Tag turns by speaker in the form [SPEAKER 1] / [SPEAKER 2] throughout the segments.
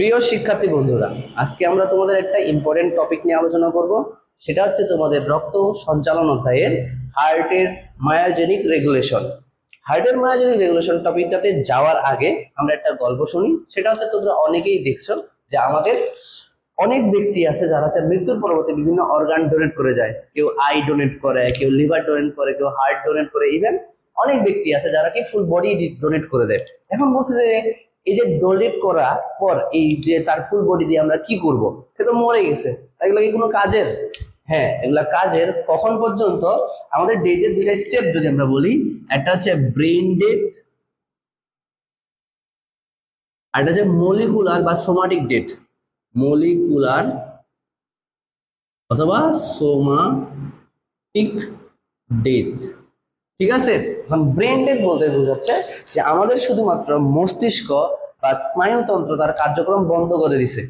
[SPEAKER 1] প্রিয় শিক্ষার্থী বন্ধুরা, আজকে আমরা তোমাদের একটা ইম্পর্টেন্ট টপিক নিয়ে আলোচনা করব। সেটা হচ্ছে তোমাদের রক্ত সঞ্চালন অধ্যায়ের হার্টের মায়োজেনিক রেগুলেশন হার্টের মায়োজেনিক রেগুলেশন টপিকটাতে যাওয়ার আগে আমরা একটা গল্প শুনি। সেটা হচ্ছে তোমরা অনেকেই দেখছ যে আমাদের অনেক ব্যক্তি আছে যারা হচ্ছে মৃত্যুর পরবর্তী বিভিন্ন অর্গান ডোনেট করে যায়। কেউ আই ডোনেট করে, কেউ লিভার ডোনেট করে, কেউ হার্ট ডোনেট করে ইভেন অনেক ব্যক্তি আছে যারা কি ফুল বডি ডোনেট করে দেয়। এখন বলছে যে এই যে ডোনেট করার পর এই যে তার ফুল বডি দিয়ে আমরা কি করব? সে তো মরে গেছে। এগুলো কি কোনো কাজের? হ্যাঁ এগুলা কাজের কখন পর্যন্ত? আমাদের ডেটের দুইটা স্টেপ যদি আমরা বলি, একটা হচ্ছে ব্রেন ডেথ আর একটা হচ্ছে মলিকুলার বা সোমাটিক ডেট মলিকুলার অথবা সোমাটিক ডেথ ঠিক আছে? এখন ব্রেন ডেথ বলতে বোঝাচ্ছে যে আমাদের শুধুমাত্র মস্তিষ্ক বা স্নায়ুতন্ত্র তার কার্যক্রম বন্ধ করে দিছে।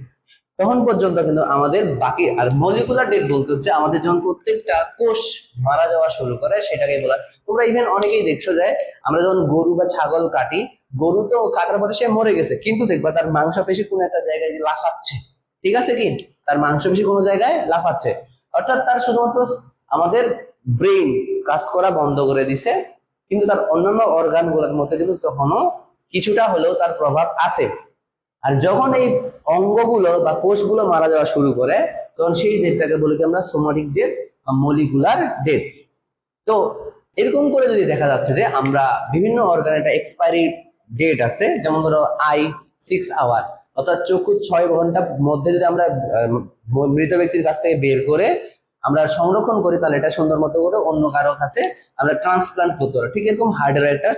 [SPEAKER 1] তখন পর্যন্ত কিন্তু আমাদের বাকি আর মলিকুলার ডেট বলতে হচ্ছে আমাদের যখন প্রত্যেকটা কোষ মারা যাওয়া শুরু করে সেটাকে বলা। তোমরা ইভেন অনেকেই দেখছ যে আমরা যখন গরু বা ছাগল কাটি, গরু তো কাটার পরে সে মরে গেছে, কিন্তু দেখবা তার মাংসপেশি কোনো একটা জায়গায় লাফাচ্ছে। ঠিক আছে কি? তার মাংসপেশি কোনো জায়গায় লাফাচ্ছে। অর্থাৎ তার শুধুমাত্র আমাদের ব্রেন কাজ করা বন্ধ করে দিছে, কিন্তু তার অন্যান্য অর্গানগুলোর মধ্যে কিন্তু তখনও কিছুটা হলেও তার প্রভাব আছে। আর যখন এই অঙ্গগুলো বা কোষগুলো মারা যাওয়া শুরু করে, তখন সেই ডেটটাকে বলি আমরা সোমাটিক ডেথ বা মলিকুলার ডেথ তো এরকম করে যদি দেখা যাচ্ছে যে আমরা বিভিন্ন অর্গান একটা এক্সপায়ারি ডেট আছে, যেমন ধরো আই সিক্স আওয়ার অর্থাৎ চক্ষু ছয় ঘণ্টার মধ্যে যদি আমরা মৃত ব্যক্তির কাছ থেকে বের করে আমরা সংরক্ষণ করি, তাহলে এটা সুন্দর মতো করে অন্য কারও কাছে আমরা ট্রান্সপ্লান্ট করতে পারি ঠিক এরকম হার্টের একটা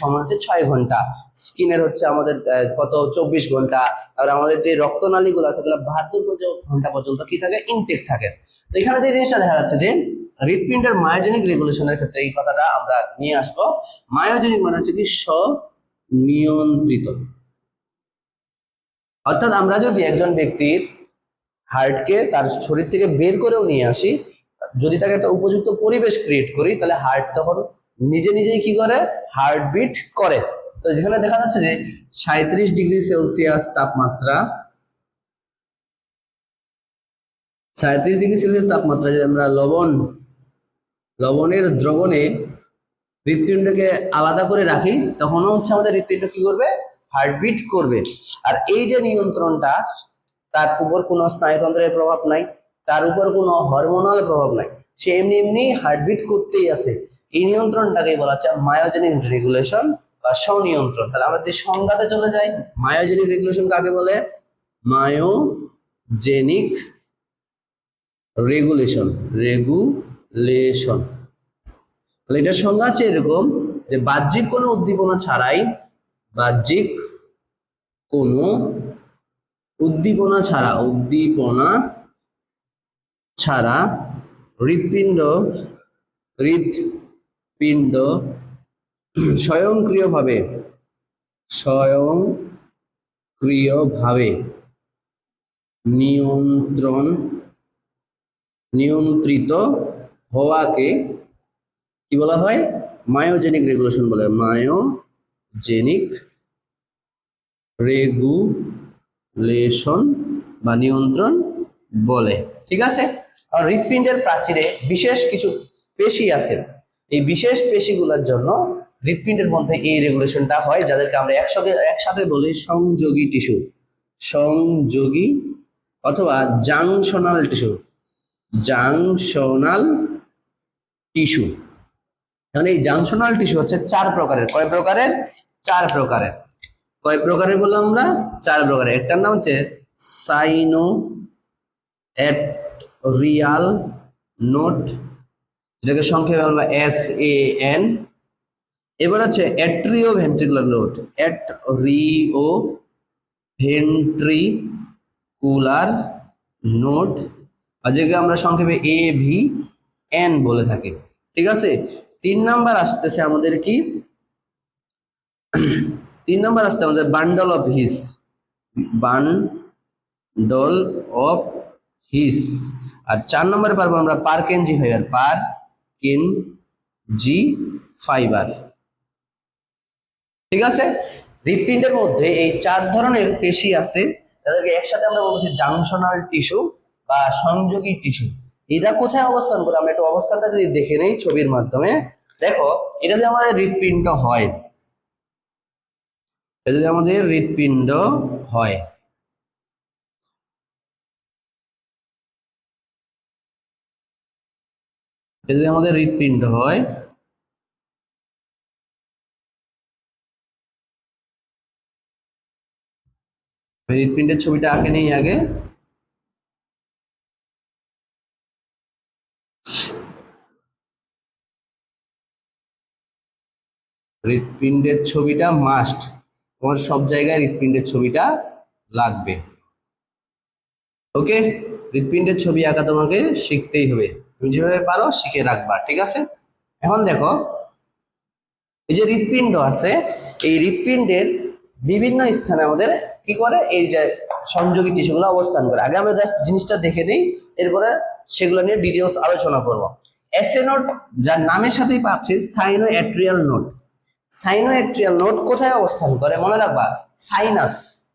[SPEAKER 1] সময় হচ্ছে ছয় ঘণ্টা। স্কিনের হচ্ছে আমাদের কত চব্বিশ ঘণ্টা। তারপরে আমাদের যে রক্তনালীগুলো আছে সেগুলো বাহাত্তর ঘণ্টা পর্যন্ত কি থাকে? ইনটেক থাকে। তো এখানে যে জিনিসটা দেখা যাচ্ছে যে, হৃৎপিণ্ডের মায়োজেনিক রেগুলেশনের ক্ষেত্রে এই কথাটা আমরা নিয়ে আসব। মায়োজেনিক মানে হচ্ছে কি স্বনিয়ন্ত্রিত। অর্থাৎ আমরা যদি একজন ব্যক্তির হার্টকে তার শরীর থেকে বের করেও নিয়ে আসি। যদি তাকে একটা উপযুক্ত পরিবেশ ক্রিয়েট করি, তাহলে হার্ট তখন নিজে নিজেই কি করে? হার্টবিট করে। তো যেখানে দেখা যাচ্ছে যে সাঁত্রিশ ডিগ্রি সেলসিয়াস তাপমাত্রা সাঁত্রিশ ডিগ্রি সেলসিয়াস তাপমাত্রা যদি আমরা লবণ, লবণের দ্রবণে হৃৎপিণ্ডকে আলাদা করে রাখি, তখনও হচ্ছে আমাদের হৃৎপিণ্ড কি করবে? হার্টবিট করবে। আর এই যে নিয়ন্ত্রণটা তার উপর কোনো স্নায়ুতন্ত্রের প্রভাব নাই, তার উপর কোনো হরমোনাল প্রভাব নাই। সে এমনি এমনি হার্টবিট করতেই আছে। এই নিয়ন্ত্রণটাকেই বলা হচ্ছে মায়োজেনিক রেগুলেশন বা স্বনিয়ন্ত্রণ। তাহলে আমরা যদি সংজ্ঞাতে চলে যাই মায়োজেনিক রেগুলেশন কাকে বলে? মায়োজেনিক রেগুলেশন রেগুলেশন তাহলে এটার সংজ্ঞা হচ্ছে এরকম যে বাহ্যিক কোনো উদ্দীপনা ছাড়াই বাহ্যিক কোনো উদ্দীপনা ছাড়া উদ্দীপনা ছাড়া হৃৎপিণ্ড হৃৎপিণ্ড স্বয়ংক্রিয়ভাবে স্বয়ংক্রিয়ভাবে নিয়ন্ত্রণ, নিয়ন্ত্রিত হওয়াকে কি বলা হয়? মায়োজেনিক রেগুলেশন বলে। মায়োজেনিক রেগুলেশন বা নিয়ন্ত্রণ বলে। ঠিক আছে? আর হৃৎপিণ্ডের প্রাচীরে বিশেষ কিছু পেশি আছে। এই বিশেষ পেশিগুলোর জন্য হৃৎপিণ্ডের মধ্যে এই রেগুলেশনটা হয়, যাদেরকে আমরা একসাথে একসাথে বলি সংযোগী টিস্যু সংযোগী অথবা জাংশনাল টিস্যু জাংশনাল টিস্যু এখন এই জাংশনাল টিস্যু হচ্ছে চার প্রকারের। কয় প্রকারের? চার প্রকারের। কয় প্রকারের বললাম আমরা? চার প্রকারের। একটার নাম হচ্ছে সাইনো এট রিয়াল নোট, যেটাকে সংক্ষেপে বলব এস এ এন এবার হচ্ছে atrio ventricular node at Rio ventricular node আর যেটাকে আমরা সংক্ষেপে এ ভি এন বলে থাকি। ঠিক আছে? তিন নাম্বার আসতেছে আমাদের কি? তিন নম্বর আসতে আমাদের bundle of His bundle of His আর চার নম্বরে পারব আমরা পার কেনজি ফাইবার পার কেন জি ফাইবার ঠিক আছে? হৃৎপিণ্ডের মধ্যে এই চার ধরনের পেশি আছে তাদেরকে একসাথে আমরা বলছি জাংশনাল টিস্যু বা সংযোগী টিস্যু এটা কোথায় অবস্থান করে? আমরা একটু অবস্থানটা যদি দেখে নেই ছবির মাধ্যমে, দেখো এটা যদি আমাদের হৃৎপিণ্ড হয়। এটা আমাদের হৃৎপিণ্ড হয়। এটা যদি আমাদের হৃৎপিণ্ড হয় হৃৎপিণ্ডের ছবিটা আঁকে নেই আগে। হৃৎপিণ্ডের ছবিটা মাস্ট তোমার সব জায়গায় হৃৎপিণ্ডের ছবিটা লাগবে। ওকে? হৃৎপিণ্ডের ছবি আঁকা তোমাকে শিখতেই হবে। তুমি যেভাবে পারো শিখে রাখবা, ঠিক আছে? এখন দেখো, এই যে হৃৎপিণ্ড আছে, এই হৃৎপিণ্ডের বিভিন্ন স্থানে আমাদের কি করে? এই যে সংযোগী টিস্যুগুলো অবস্থান করে। আগে আমরা জাস্ট জিনিসটা দেখে নিই, এরপরে সেগুলো নিয়ে ডিটেলস আলোচনা করব। এসএ নোট যার নামের সাথেই পাচ্ছি সাইনো অ্যাট্রিয়াল নোট সাইনো অ্যাট্রিয়াল নোট কোথায় অবস্থান করে? মনে রাখবা, সাইনাস।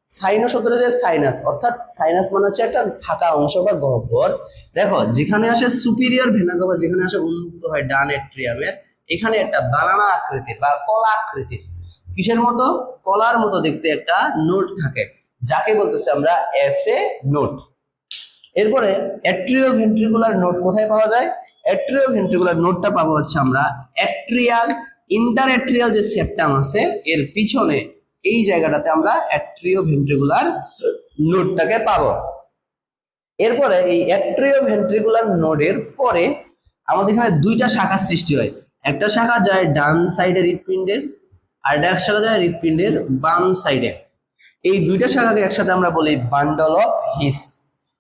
[SPEAKER 1] সাইনো শব্দটা যে সাইনাস, অর্থাৎ সাইনাস মানে হচ্ছে একটা ফাঁকা অংশ বা গহ্বর। দেখো, যেখানে আসে সুপিরিয়র ভেনাগবা যেখানে আসে উন্মুক্ত হয় ডান অ্যাট্রিয়ামের এখানে একটা বানানা আকৃতির বা কলা আকৃতির কিসের মতো? কলার মতো দেখতে একটা নোট থাকে, যাকে বলতেছি আমরা এসএ নোট এরপরে অ্যাট্রিও ভেন্ট্রিকুলার নোট কোথায় পাওয়া যায়? অ্যাট্রিও ভেন্ট্রিকুলার নোটটা পাবো হচ্ছে আমরা অ্যাট্রিয়াল ইন্টার অ্যাট্রিয়াল যে সেপ্টাম আছে, এর পিছনে এই জায়গাটাতে আমরা অ্যাট্রিও ভেন্ট্রিকুলার নোটটাকে পাবো। এরপরে এই অ্যাট্রিও ভেন্ট্রিকুলার নোডের পরে আমাদের এখানে দুইটা শাখা সৃষ্টি হয়। একটা শাখা যায় ডান সাইডে হৃৎপিণ্ডের, আর একটা এক শাখা যায় হৃৎপিণ্ডের বাম সাইডে এই দুইটা শাখাকে একসাথে আমরা বলি বান্ডল অফ হিস।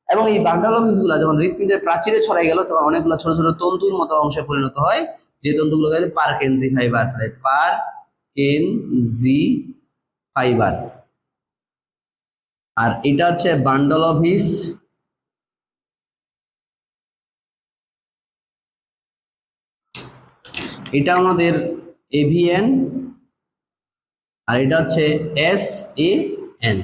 [SPEAKER 1] এবং এই বান্ডল অফ হিসগুলা যখন হৃৎপিণ্ডের প্রাচীরে ছড়াই গেল, তখন অনেকগুলো ছোট ছোট তন্তুর মতো অংশে পরিণত হয়। যে তন্তুগুলো গেলে পার্কেনজি ফাইবার তাহলে পার কেন জি ফাইবার আর এটা হচ্ছে বান্ডল অফ হিস এটা আমাদের এভিএন আর এটা হচ্ছে এস এ এন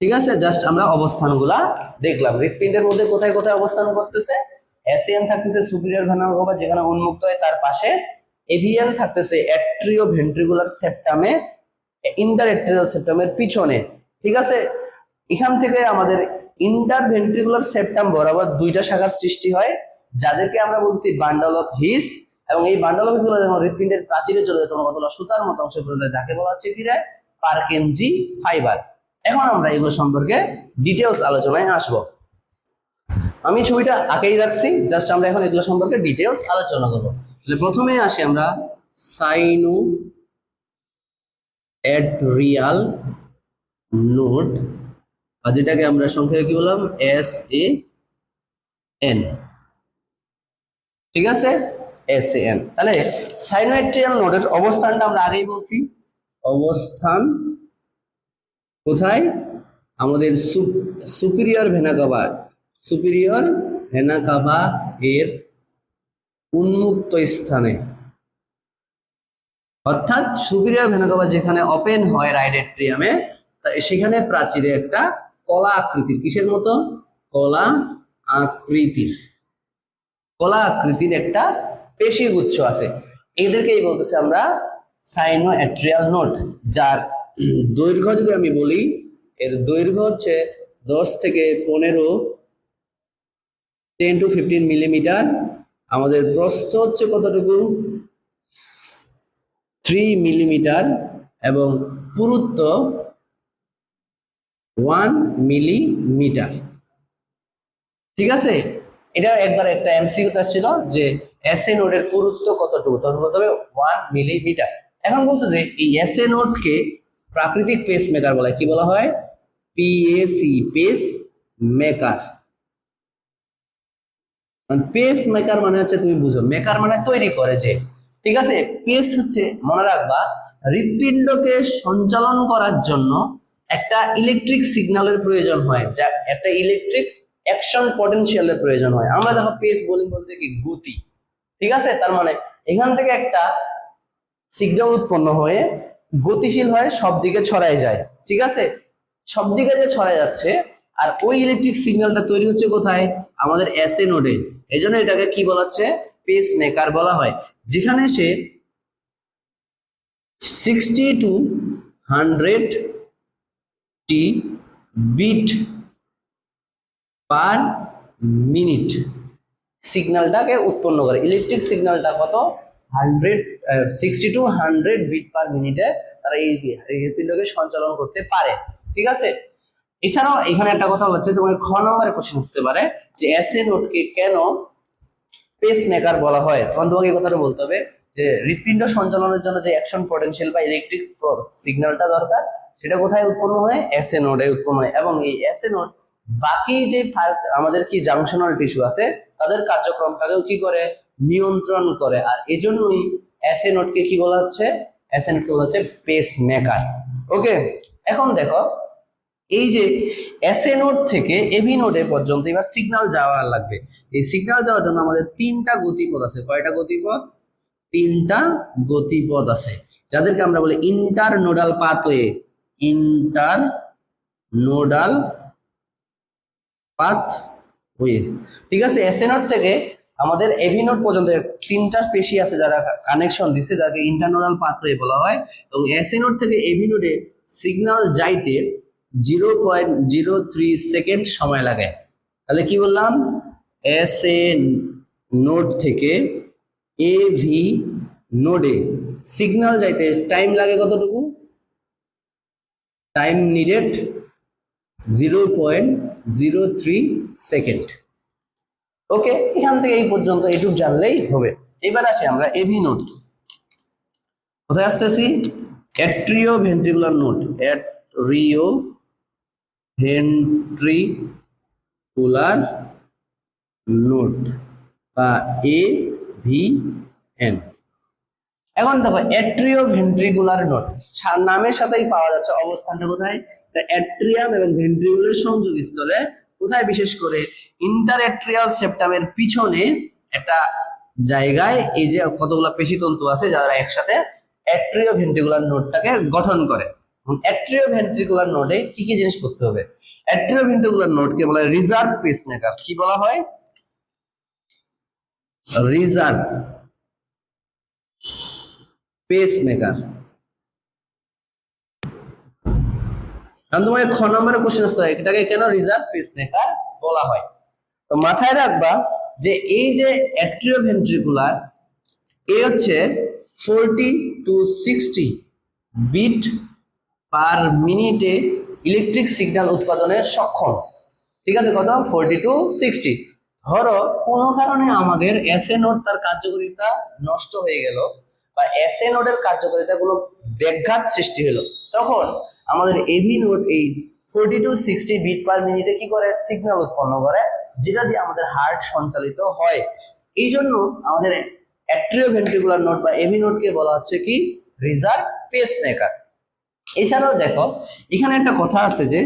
[SPEAKER 1] ঠিক আছে? জাস্ট আমরা অবস্থানগুলা দেখলাম। হৃৎপিণ্ডের মধ্যে কোথায় কোথায় অবস্থান করতেছে? এসিএন থাকতেছে সুপিরিয়র ভেনাগোবা যেখানে উন্মুক্ত হয় তার পাশে এভিএন থাকতেছে অ্যাট্রিও ভেন্ট্রিকুলার সেপ্টামে ইন্টার অ্যাট্রিয়াল সেপ্টামের পিছনে। ঠিক আছে? এখান থেকে আমাদের ইন্টার ভেন্ট্রিকুলার সেপ্টাম বরাবর দুইটা শাখার সৃষ্টি হয়, যাদেরকে আমরা বলছি বান্ডল অফ হিস এবং এই বান্ডল অফ হিসগুলো যখন হৃৎপিণ্ডের প্রাচীরে চলে যায় তখন কতগুলো সুতার মতো অংশে পড়ে যায়, যাকে বলা হচ্ছে কি রে পার্কেনজি ফাইবার এখন আমরা এগুলো সম্পর্কে ডিটেলস আলোচনায় আসব। আমি ছবিটা আঁকেই রাখছি জাস্ট আমরা এখন এগুলো সম্পর্কে ডিটেলস আলোচনা করব। প্রথমে আসি আমরা সাইনু সাইনো অ্যাড্রিয়াল নোট আর যেটাকে আমরা সংক্ষেপে কি বললাম? এস এ এন ঠিক আছে? এস এ এন তাহলে সাইনোএট্রিয়াল নোডের অবস্থানটা আমরা আগেই বলছি। অবস্থান কোথায়? আমাদের সুপিরিয়র ভেনাকাবা সুপিরিয়র ভেনাকাবা এর উন্মুক্ত স্থানে। অর্থাৎ সুপিরিয়র ভেনাকাবা যেখানে ওপেন হয় রাইট এট্রিয়ামে সেখানে প্রাচীরে একটা কলা আকৃতির, কিসের মতো? কলা আকৃতির। কলা আকৃতির একটা পেশি গুচ্ছ আছে। এদেরকেই বলতেছে আমরা সাইনো অ্যাট্রিয়াল নোট যার দৈর্ঘ্য যদি আমি বলি, এর দৈর্ঘ্য হচ্ছে দশ থেকে পনেরো টেন টু ফিফটিন মিলিমিটার আমাদের প্রস্থ হচ্ছে কতটুকু? থ্রি মিলিমিটার এবং পুরুত্ব ওয়ান মিলিমিটার ঠিক আছে? এটা একবার একটা এমসিকিউ ছিল যে এসএ নোডের পুরুত্ব কতটুকু? তখন বলতে হবে ওয়ান মিলিমিটার এখন বলছে যে এই এসএ নোডকে প্রাকৃতিক পেস মেকার বলা। কি বলা হয়? PAC pacemaker pacemaker মানে হচ্ছে তুমি বুঝো মেকার মানে তৈরি করে যে, ঠিক আছে? পেস হচ্ছে, মনে রাখবা, হৃৎপিণ্ডকে সঞ্চালন করার জন্য একটা ইলেকট্রিক সিগন্যালের প্রয়োজন হয়, যা একটা ইলেকট্রিক অ্যাকশন পটেনশিয়ালের প্রয়োজন হয়। আমরা দেখো পেস বলি বলতে কি, গতি। ঠিক আছে? তার মানে এখান থেকে একটা সিগন্যাল উৎপন্ন হয়ে গতিশীল হয়ে সব দিকে ছড়ায় যায়। ঠিক আছে? সব দিকে যে ছড়ায় যাচ্ছে, আর ওই ইলেকট্রিক সিগন্যালটা তৈরি হচ্ছে কোথায়? আমাদের এসএ নোডে এই জন্য এটাকে কি বলা হচ্ছে? পেস মেকার বলা হয়। যেখানে সে সিক্সটি টু হান্ড্রেড টি বিট পার মিনিট সিগন্যালটাকে উৎপন্ন করে। ইলেকট্রিক সিগন্যালটা কত? Hundred sixty to hundred beat per মিনিটে তারা এই হৃদপিণ্ডকে সঞ্চালন করতে পারে। ঠিক আছে? এছাড়াও এখানে একটা কথা হচ্ছে তোমার খ নম্বরের কোশ্চেন আসতে পারে, যে এসএ নোটকে কেন পেস মেকার বলা হয়? তখন তোমাকে এই কথাটা বলতে হবে যে, হৃৎপিণ্ড সঞ্চালনের জন্য যে অ্যাকশন পটেনশিয়াল বা ইলেকট্রিক সিগন্যালটা দরকার, সেটা কোথায় উৎপন্ন হয়? এসএ নোডে উৎপন্ন হয়। এবং এই এসএ নোড বাকি যে আমাদের কি জাংশনাল টিস্যু আছে, তাদের কার্যক্রমটাকেও কি করে? নিয়ন্ত্রণ করে। আর এজন্যই এসএ নোডকে কি বলা হচ্ছে? এসএ নোডকে বলা হচ্ছে পেস মেকার ওকে এখন দেখো এই যে এসএ নোড থেকে এবি নোডে পর্যন্ত এবার সিগনাল যাওয়া লাগবে। এই সিগন্যাল যাওয়ার জন্য আমাদের তিনটা গতিপথ আছে। কয়টা গতিপথ? তিনটা গতিপথ আছে। যাদেরকে আমরা বলি inter nodal pathway inter nodal pathway ঠিক আছে এসএ নোড থেকে আমাদের এভি নোড পর্যন্ত তিনটা পেশি আছে যারা কানেকশন দিছে যাকে ইন্টারনোডাল পাথওয়ে বলা হয়। এবং এসএ নোড থেকে এভি নোডে সিগন্যাল যাইতে zero point zero three second সময় লাগে। তাহলে কি বললাম? এস এ নোড থেকে এ ভি নোডে সিগন্যাল যাইতে টাইম লাগে কতটুকু? Time needed zero point zero three second. Okay এখান থেকে এই পর্যন্ত এটুক জানলেই হবে। এবার আসি আমরা এভি নোড কোথায় আসতেছি? Atrio ventricular node atrioventricular node বা এ ভি এন। এখন দেখো অ্যাট্রিও ভেন্ট্রিকুলার নোড নামের সাথেই পাওয়া যাচ্ছে অবস্থানটা কোথায়? অ্যাট্রিয়াম এবং ভেন্ট্রিকুলার সংযোগ স্থলে কোথায়? বিশেষ করে ইন্টার অ্যাট্রিয়াল সেপ্টামের পিছনে একটা জায়গায় এই যে কতগুলো পেশিতন্তু আছে, যারা একসাথে অ্যাট্রিও ভেন্ট্রিকুলার নোডটাকে গঠন করে। অ্যাট্রিও ভেন্ট্রিকুলার নোডে কি কি জিনিস করতে হবে? অ্যাট্রিও ভেন্ট্রিকুলার নোডকে বলা হয় রিজার্ভ পেসমেকার কি বলা হয়? রিজার্ভ পেসমেকার কারণ তোমাকে খ নম্বরে কোশ্চেন আসতে হয়, এটাকে কেন রিজার্ভ পেসমেকার বলা হয়? তো মাথায় রাখবা যে এই যে অ্যাট্রিও ভেন্ট্রিকুলার এ হচ্ছে forty to sixty beat per মিনিটে ইলেকট্রিক সিগন্যাল উৎপাদনে সক্ষম। ঠিক আছে, কত? ফোরটি টু সিক্সটি ধরো, কোনো কারণে আমাদের এসএ নোড তার কার্যকারিতা নষ্ট হয়ে গেল বা এসএ নোডের কার্যকারিতা গুলো ব্যাঘাত সৃষ্টি হলো। তখন আমাদের এভি নোড এই forty to sixty beat per মিনিটে কি করে? সিগন্যাল উৎপন্ন করে, যেটা দিয়ে আমাদের হার্ট সঞ্চালিত হয়। এই জন্য আমাদের অ্যাট্রিও ভেন্ট্রিকুলার নোড বা এভি নোডকে বলা হচ্ছে কি? রিজার্ভ পেস মেকার এছাড়াও দেখো, এখানে একটা কথা আছে যে,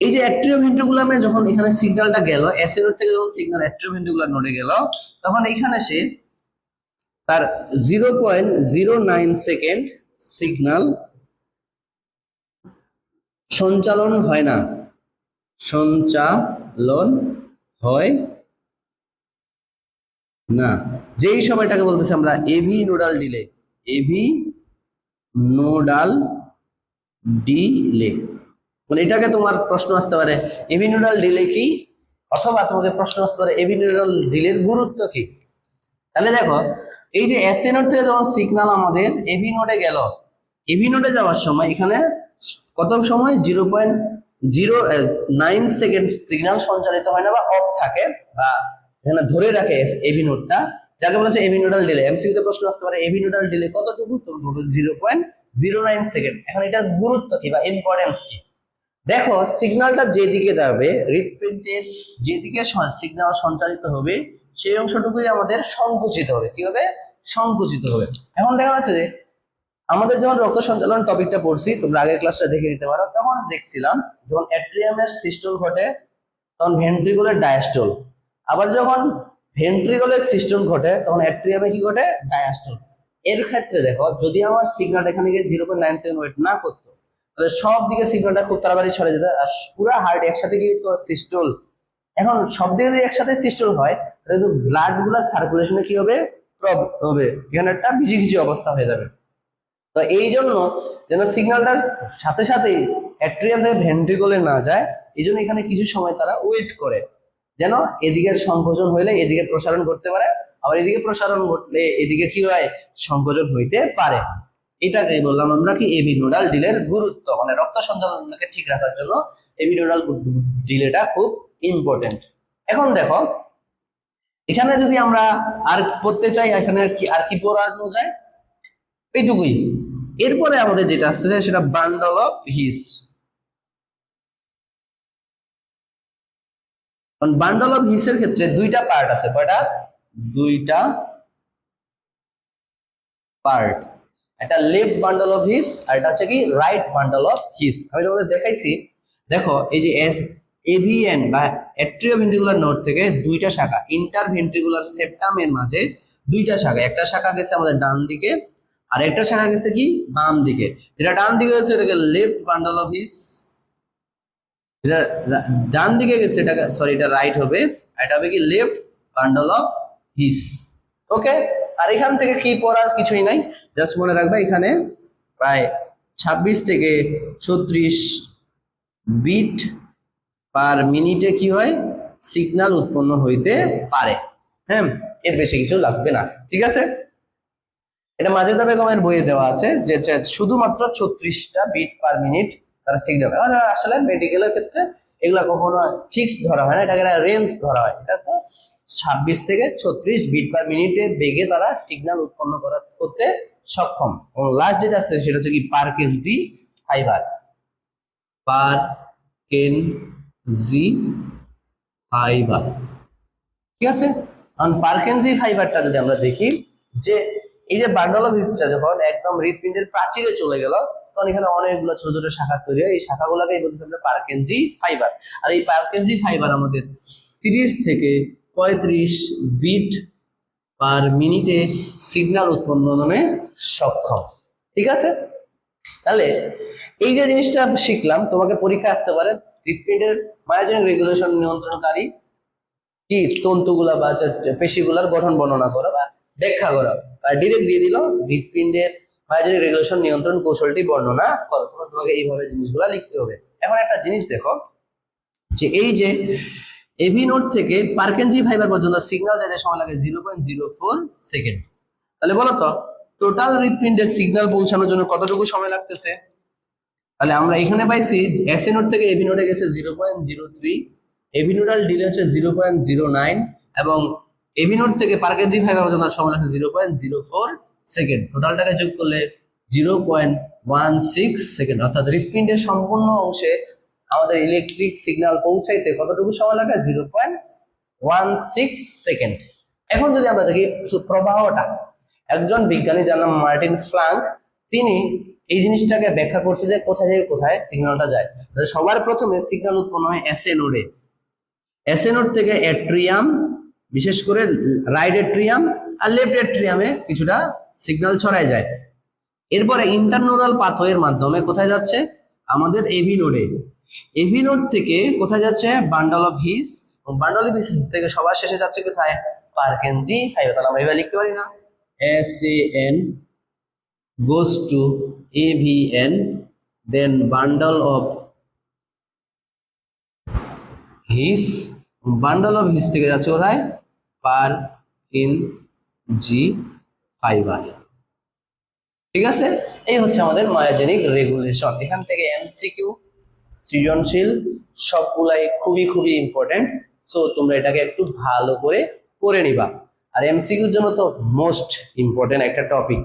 [SPEAKER 1] এই যে অ্যাট্রিও ভেন্ট্রিকুলামে যখন এখানে সিগন্যালটা গেল এসএ থেকে যখন সিগন্যাল অ্যাট্রিও ভেন্ট্রিকুলার নোডে গেল, তখন এখানে সে তার zero point zero nine second signal সঞ্চালন হয় না। সঞ্চালন হয় না। যেই সময়টাকে বলতেছি আমরা AV nodal delay AV nodal delay মানে এটাকে তোমার প্রশ্ন আসতে পারে এভি নোডাল ডিলে কি? অথবা তোমাদের প্রশ্ন আসতে পারে এভি নোডাল ডিলের গুরুত্ব কি? তাহলে দেখো, এই যে এসএ নোড থেকে যখন সিগন্যাল আমাদের এভি নোডে গেল এভি নোডে যাওয়ার সময় এখানে কত সময়? Zero point zero nine second signal সঞ্চালিত হয় না বা অফ থাকে বা এখানে ধরে রাখে এভি নোডটা যাকে বলা হচ্ছে এভি নোডাল ডিলে এমসিকিউতে প্রশ্ন আসতে পারে এভি নোডাল ডিলে কতটুকু? তো zero point zero nine second এখন এটার গুরুত্ব কি বা ইম্পর্টেন্স কি? দেখো সিগন্যালটা যেদিকে যাবে হৃৎপিণ্ডের যেদিকে সিগন্যাল সঞ্চালিত হবে, সেই অংশটুকুই আমাদের সংকুচিত হবে। কি হবে? সংকুচিত হবে। এখন দেখা যাচ্ছে যে, আমাদের যখন রক্ত সঞ্চালন টপিকটা পড়ছি, তোমরা আগের ক্লাসটা দেখে নিতে পারো, তখন দেখছিলাম যখন অ্যাট্রিয়ামের সিস্টোল ঘটে, তখন ভেন্ট্রিকুলার ডায়াস্টোল আবার যখন ভেন্ট্রিকুলার সিস্টেম ঘটে, তখন অ্যাট্রিয়ামে কি ঘটে? ডায়াস্টোল এর ক্ষেত্রে দেখো, যদি আমার সিগন্যাল এখানে গিয়ে zero point nine seven wait না করতো, তাহলে সব দিকে সিগন্যালটা খুব তাড়াতাড়ি ছড়ে যেত, আর পুরো হার্ট একসাথে কিন্তু সিস্টল এখন সব দিকে যদি একসাথে সিস্টল হয়, তাহলে কিন্তু ব্লাডগুলা সার্কুলেশনে কি হবে? প্রবলেম হবে। এখানে একটা ভিজি ভিজি অবস্থা হয়ে যাবে। তো এই জন্য যেন সিগন্যালটার সাথে সাথেই অ্যাট্রিয়াম থেকে ভেন্ট্রিকলে না যায়, এই জন্য এখানে কিছু সময় তারা ওয়েট করে। যেন এদিকের সংকোচন হইলে এদিকে প্রসারণ করতে পারে, আবার এদিকে প্রসারণ ঘটলে এদিকে কি হয়? সংকোচন হইতে পারে। এটাকে বললাম আমরা কি এবি নোডাল ডিলের গুরুত্ব মানে রক্ত সঞ্চালনকে ঠিক রাখার জন্য এবি নোডাল ডিলেটা খুব ইম্পর্টেন্ট এখন দেখো, এখানে যদি আমরা আর পড়তে চাই, এখানে কি, আর কি পড়ানো যায়? এইটুকুই। এরপরে আমাদের যেটা আসতে চাই সেটা bundle of His. Bundle of হিসের ক্ষেত্রে দুইটা পার্ট আছে। কয়টা? দুইটা পার্ট একটা লেফট বান্ডল অফ হিস আর এটা হচ্ছে কি রাইট বান্ডল অফ হিস আমি তোমাদের দেখাইছি। দেখো, এই যে এস এভিএন বা অ্যাট্রিওভেন্ট্রিকুলার নোড থেকে দুইটা শাখা ইন্টারভেন্ট্রিকুলার সেপ্টামের মাঝে দুইটা শাখা। একটা শাখা গেছে আমাদের ডান দিকে আর একটা শাখা গেছে কি বাম দিকে। যেটা ডান দিকে গেছে এটাকে লেফট বান্ডল অফ হিস এটা ডান দিকে গেছে এটা সরি এটা রাইট হবে এটা হবে কি left bundle of His okay আর এখান থেকে কি পড়ার কিছুই নাই জাস্ট মনে রাখবে, এখানে প্রায় ছাব্বিশ থেকে ছত্রিশ বিট পার মিনিটে কি হয় সিগন্যাল উৎপন্ন হইতে পারে। হ্যাঁ? এর বেশি কিছু লাগবে না, ঠিক আছে? এটা মাজেদা বেগমের বইয়ে দেওয়া আছে, যে শুধুমাত্র ছত্রিশটা বিট পার মিনিট তারা সিগন্যাল আর আসলে মেডিকেলের ক্ষেত্রে এগুলা কখনো ফিক্সড ধরা হয় না। এটাকে একটা রেঞ্জ ধরা হয়। এটা তো ছাব্বিশ থেকে ছত্রিশ বিট পার মিনিটে বেগে তারা সিগন্যাল উৎপন্ন করা করতে সক্ষম। এবং লাস্ট যেটা আসছে সেটা হচ্ছে কি পার কেজি ফাইবার পার কেন জি ফাইবার ঠিক আছে? কারণ পার্কেনজি ফাইবারটা যদি আমরা দেখি, যে এই যে বান্ডল অফ যখন একদম হৃৎপিণ্ডের প্রাচীরে চলে গেল তখন এখানে অনেকগুলো ছোট ছোট শাখা তৈরি হয়। এই শাখাগুলোকেই বলতে আমরা পার্কেনজি ফাইবার আর এই পার্কেনজি ফাইবার আমাদের তিরিশ থেকে পঁয়ত্রিশ বিট পার মিনিটে সিগন্যাল উৎপন্ননে সক্ষম। ঠিক আছে? তাহলে এই যে জিনিসটা শিখলাম, তোমাকে পরীক্ষা আসতে পারে হৃৎপিণ্ডের মায়োজেনিক রেগুলেশন নিয়ন্ত্রণকারী কি তন্তুগুলা বা পেশিগুলার গঠন বর্ণনা করো বা ব্যাখ্যা করো। আর ডিরেক্ট দিয়ে দিল হৃৎপিণ্ডের মায়োজেনিক রেগুলেশন নিয়ন্ত্রণ কৌশলটি বর্ণনা করো। তখন তোমাকে এইভাবে জিনিসগুলো লিখতে হবে। এখন একটা জিনিস দেখো, যে এই যে এভি নোড থেকে পার্কেনজি ফাইবার পর্যন্ত সিগন্যাল যেতে সময় লাগে zero point zero four second তাহলে বলো তো টোটাল হৃৎপিণ্ডের সিগন্যাল পৌঁছানোর জন্য কতটুকু সময় লাগতেছে? তাহলে আমরা এখানে পাইছি এস নোড থেকে এভি নোডে গেছে zero point zero three AV nodal delay হচ্ছে জিরো পয়েন্ট জিরো নাইন এবং এভি নোড থেকে পার্কেজি ফাইবার পর্যন্ত সময় লাগছে zero point zero four second টোটালটাকে যোগ করলে zero point one six second অর্থাৎ হৃৎপিণ্ডের সম্পূর্ণ অংশে আমাদের ইলেকট্রিক সিগন্যাল পৌঁছাইতে কতটুকু সময় লাগে? Zero point one six second এখন যদি আমরা দেখি প্রবাহটা, একজন বিজ্ঞানী যার নাম মার্টিন ফ্লাঙ্ক, তিনি এই জিনিসটাকে ব্যাখ্যা করছে যে কোথায় থেকে কোথায় সিগন্যালটা যায়। সবার প্রথমে সিগন্যাল উৎপন্ন হয় এসএ নোডে এসএ নোড থেকে অ্যাট্রিয়াম বিশেষ করে রাইট অ্যাট্রিয়াম আর লেফট অ্যাট্রিয়ামে কিছুটা সিগন্যাল ছড়ায় যায়। এরপরে ইন্টারনোডাল পাথওয়ের মাধ্যমে কোথায় যাচ্ছে? আমাদের এভি নোডে। এভি নোড থেকে কোথায় যাচ্ছে? Bundle of His. Bundle of His থেকে সবার শেষে যাচ্ছে কোথায়? Purkinje fibre. তাহলে আমরা এবার লিখতে পারি না। S A N goes to AVN, then bundle of his bundle of his থেকে যাচ্ছে কোথায়? পার ইন জি ফাইবার ঠিক আছে? এই হচ্ছে আমাদের মায়োজেনিক রেগুলেশন। এখান থেকে এমসিকিউ, সৃজনশীল, সবগুলাই খুবই খুবই ইম্পর্টেন্ট সো তোমরা এটাকে একটু ভালো করে করে নিবা। আর এমসিকিউর জন্য তো মোস্ট ইম্পর্টেন্ট একটা টপিক